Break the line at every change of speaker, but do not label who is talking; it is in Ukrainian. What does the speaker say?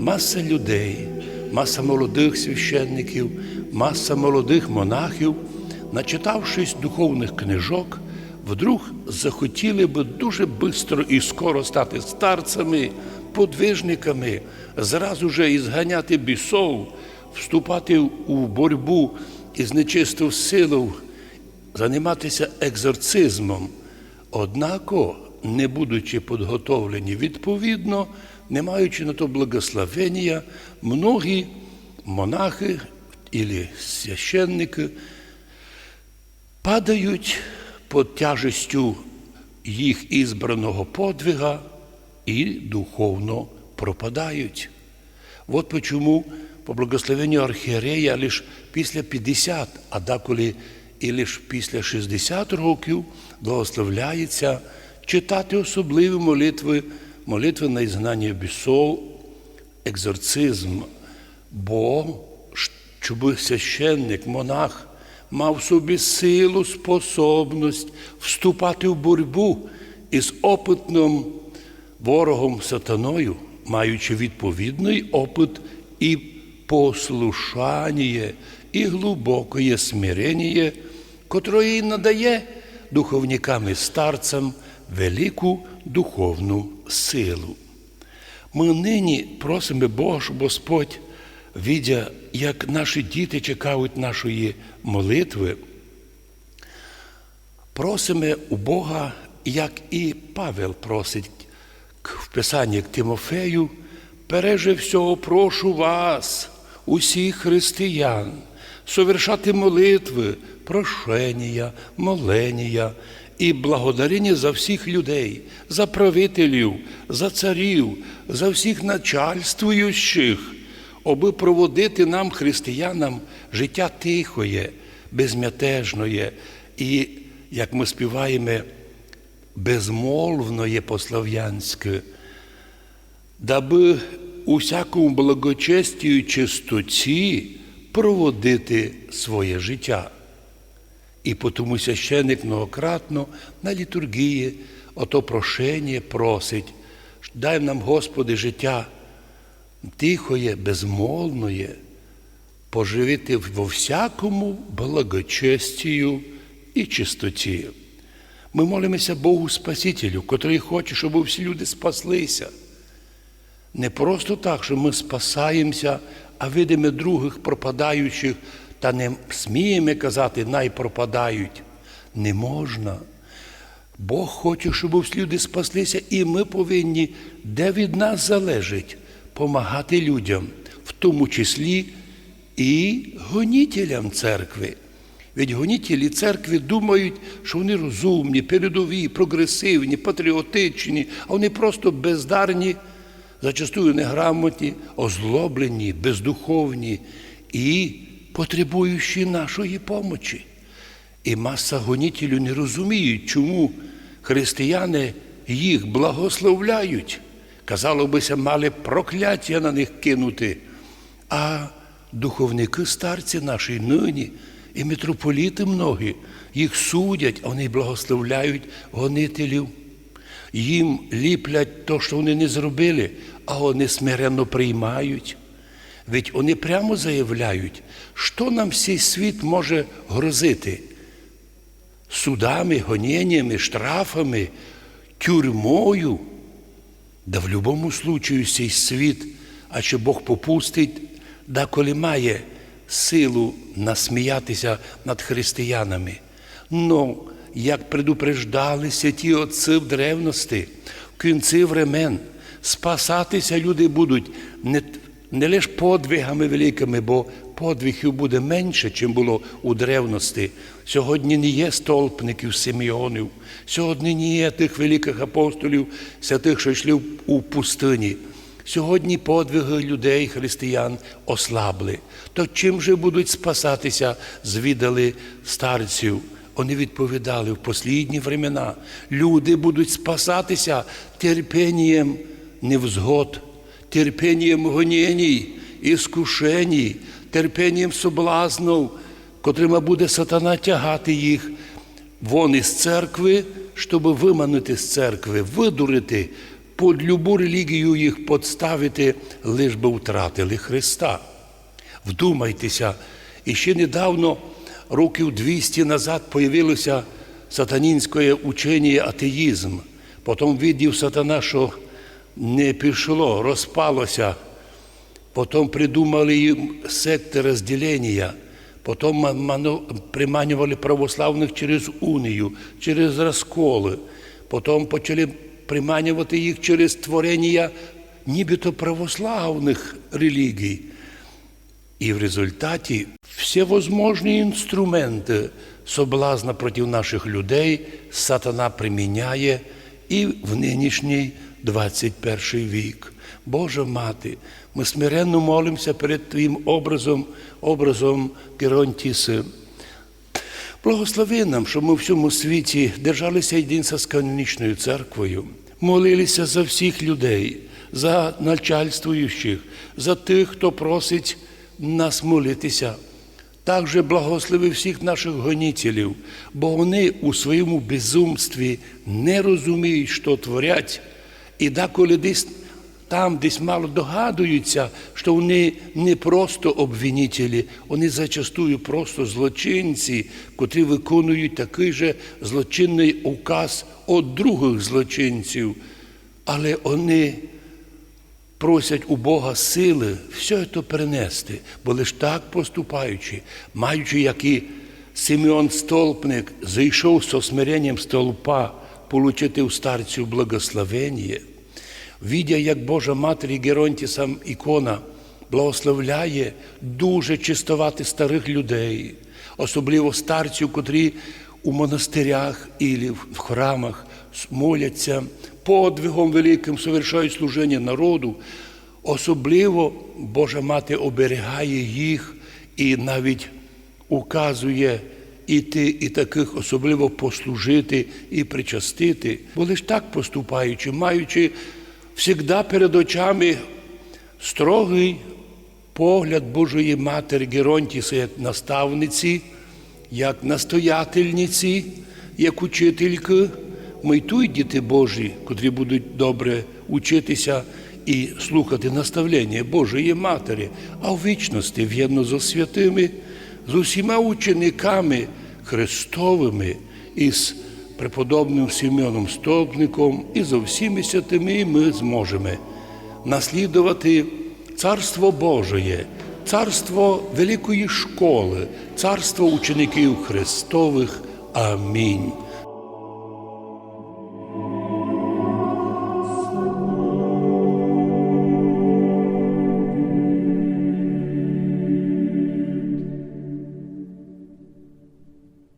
маса людей, маса молодих священників, маса молодих монахів, начитавшись духовних книжок, вдруг захотіли би дуже швидко і скоро стати старцями, подвижниками, зразу же зганяти бісов, вступати у боротьбу із нечистою силою, займатися екзорцизмом. Однако, не будучи підготовлені відповідно, не маючи на то благословення, многі монахи або священники падають під тяжестю їх ізбраного подвига і духовно пропадають. От почему по благословенню архієрея лише після 50, а деколи і лише після 60 років благословляється читати особливі молитви, молитви на ізгнання бісов, екзорцизм, бо щоб священник, монах мав в собі силу, способність вступати в боротьбу із опитним ворогом сатаною, маючи відповідний опит і послушання, і глибоке смирення, котрої надає духовникам і старцям велику духовну силу. Ми нині просимо Бога, щоб Господь, видя, як наші діти чекають нашої молитви, просимо у Бога, як і Павел просить в Писанні к Тимофею, переже всього прошу вас, усіх християн, совершати молитви, прошення, молення і благодарення за всіх людей, за правителів, за царів, за всіх начальствуючих, аби проводити нам, християнам, життя тихоє, безмятежноє і, як ми співаємо, безмолвноє по-слав'янськи, даби у всякому благочестію чистоті проводити своє життя. І тому священник многократно на літургії ото прошення просить, дай нам, Господи, життя тихоє, безмолвноє, поживити во всякому благочестію і чистоті. Ми молимося Богу Спасителю, котрий хоче, щоб всі люди спаслися. Не просто так, що ми спасаємося, а видимо других пропадаючих, та не сміємо казати, най пропадають. Не можна. Бог хоче, щоб люди спаслися, і ми повинні, де від нас залежить, помагати людям, в тому числі і гонітелям церкви. Ведь гонітелі церкви думають, що вони розумні, передові, прогресивні, патріотичні, а вони просто бездарні, зачастую неграмотні, озлоблені, бездуховні і потребуючі нашої помочі. І маса гонітелів не розуміють, чому християни їх благословляють. Казало бися, мали прокляття на них кинути. А духовники старці наші нині і митрополіти многі їх судять, а вони благословляють гонителів. Їм ліплять то, що вони не зробили, а вони смиренно приймають. Ведь вони прямо заявляють, що нам цей світ може грозити судами, гоненнями, штрафами, тюрмою. Да в будь-якому случаю цей світ, а що Бог попустить, да коли має силу насміятися над християнами. Но, як предупреждалися ті отці в древності, в кінці времен, спасатися люди будуть не, не лише подвигами великими, бо подвигів буде менше, чим було у древності. Сьогодні не є столпників Симеонів, сьогодні не є тих великих апостолів, святих, що йшли у пустині. Сьогодні подвиги людей, християн ослабли. То чим же будуть спасатися, звідали старців? Вони відповідали в послідні времена. Люди будуть спасатися терпінням невзгод, терпінням гонєній, іскушеній, терпінням соблазнів, котрими буде сатана тягати їх вон із церкви, щоб виманити з церкви, видурити, під любу релігію їх подставити, лиш би втратили Христа. Вдумайтеся, і ще недавно, років 200 назад, появилося сатанінське учення атеїзм. Потім видів сатана, що не пішло, розпалося. Потім придумали їм секти розділення, потім приманювали православних через унію, через розколи, потім почали приманювати їх через творення нібито православних релігій. І в результаті всевозможні інструменти соблазна проти наших людей сатана приміняє і в нинішній 21 вік. Божа мати, ми смиренно молимося перед Твоїм образом, образом Геронтіси. Благослови нам, щоб ми в всьому світі держалися єдинства з канонічною церквою, молилися за всіх людей, за начальствуючих, за тих, хто просить нас молитися. Також благослови всіх наших гонітелів, бо вони у своєму безумстві не розуміють, що творять, і деколи десь там десь мало догадуються, що вони не просто обвинителі, вони зачастую просто злочинці, котрі виконують такий же злочинний указ від других злочинців. Але вони просять у Бога сили все це перенести, бо лиш так поступаючи, маючи, як і Симеон Столпник зайшов з смиренням столпа, получити у старцю благословення, видя, як Божа Матері Геронтісам ікона благословляє дуже чистувати старих людей, особливо старців, котрі у монастирях і в храмах моляться, подвигом великим совершають служення народу. Особливо Божа Мати оберігає їх і навіть указує іти і таких особливо послужити і причастити, бо лиш так поступаючи, маючи завжди перед очами строгий погляд Божої Матері Геронтіса як наставниці, як настоятельниці, як учительки, ми діти Божі, котрі будуть добре учитися і слухати наставлення Божої Матері, а в вічності в'єдно зо святими, з усіма учениками Христовими і з преподобним Сімеоном Столпником і за всіми святими ми зможемо наслідувати Царство Божоє, царство великої школи, царство учеників Христових. Амінь.